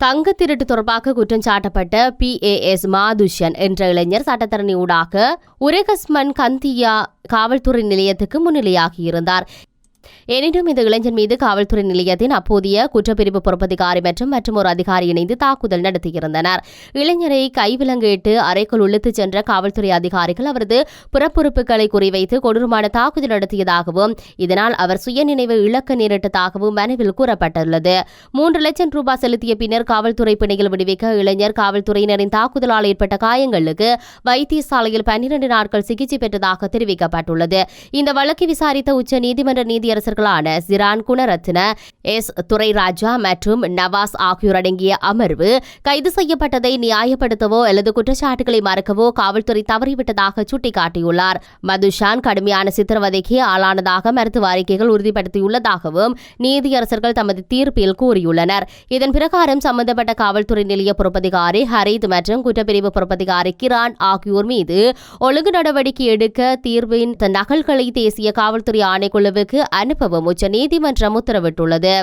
தங்க திருட்டு தொடர்பாக குற்றம் சாட்டப்பட்ட பி ஏ எஸ் மாதுஷன் என்ற இளைஞர் சட்டத்தரணி ஊடாக உரேகஸ்மன் கந்தியா காவல்துறை நிலையத்துக்கு முன்னிலையாகியிருந்தார் எனினும் இந்த இளைஞன் மீது காவல்துறை நிலையத்தின் அப்போதைய குற்றப்பிரிவு பொறுப்பதிகாரி மற்றும் மற்றும் ஒரு அதிகாரி இணைந்து தாக்குதல் நடத்தியிருந்தனர். இளைஞரை கைவிலங்கேட்டு அறைக்குள் இழுத்துச் சென்ற காவல்துறை அதிகாரிகள் அவரது பிறப்புறுப்புகளை குறிவைத்து கொடூரமான தாக்குதல் நடத்தியதாகவும் இதனால் அவர் சுயநினைவு இழக்க நேரிட்டதாகவும் மனுவில் கூறப்பட்டுள்ளது. மூன்று லட்சம் ரூபாய் செலுத்திய பின்னர் காவல்துறை பிணையில் விடுவிக்க இளைஞர் காவல்துறையினரின் தாக்குதலால் ஏற்பட்ட காயங்களுக்கு வைத்தியசாலையில் பன்னிரண்டு நாட்கள் சிகிச்சை பெற்றதாக தெரிவிக்கப்பட்டுள்ளது. இந்த வழக்கை விசாரித்த உச்ச நீதிமன்ற நீதியரசர்களான சிரான் குணரத்ன எஸ். துரைராஜா மற்றும் நவாஸ் ஆகியோர் அடங்கிய அமர்வு கைது செய்யப்பட்டதை நியாயப்படுத்தவோ அல்லது குற்றச்சாட்டுகளை மறக்கவோ காவல்துறை தவறிவிட்டதாக சுட்டிக்காட்டியுள்ளார். மதுஷான் கடுமையான சித்திரவதைக்கு ஆளானதாக மருத்துவ அறிக்கைகள் உறுதிப்படுத்தியுள்ளதாகவும் நீதியரசர்கள் தமது தீர்ப்பில் கூறியுள்ளனர். இதன் பிரகாரம் சம்பந்தப்பட்ட காவல்துறை நிலைய பொறுப்பதிகாரி ஹரித் மற்றும் குற்றப்பிரிவு பொறுப்பதிகாரி கிரான் ஆகியோர் மீது ஒழுங்கு நடவடிக்கை எடுக்க தீர்வின் நகல்களை தேசிய காவல்துறை ஆணைக்குழுவுக்கு அனுப்பவும் உச்ச நீதிமன்றம் உத்தரவிட்டுள்ளது.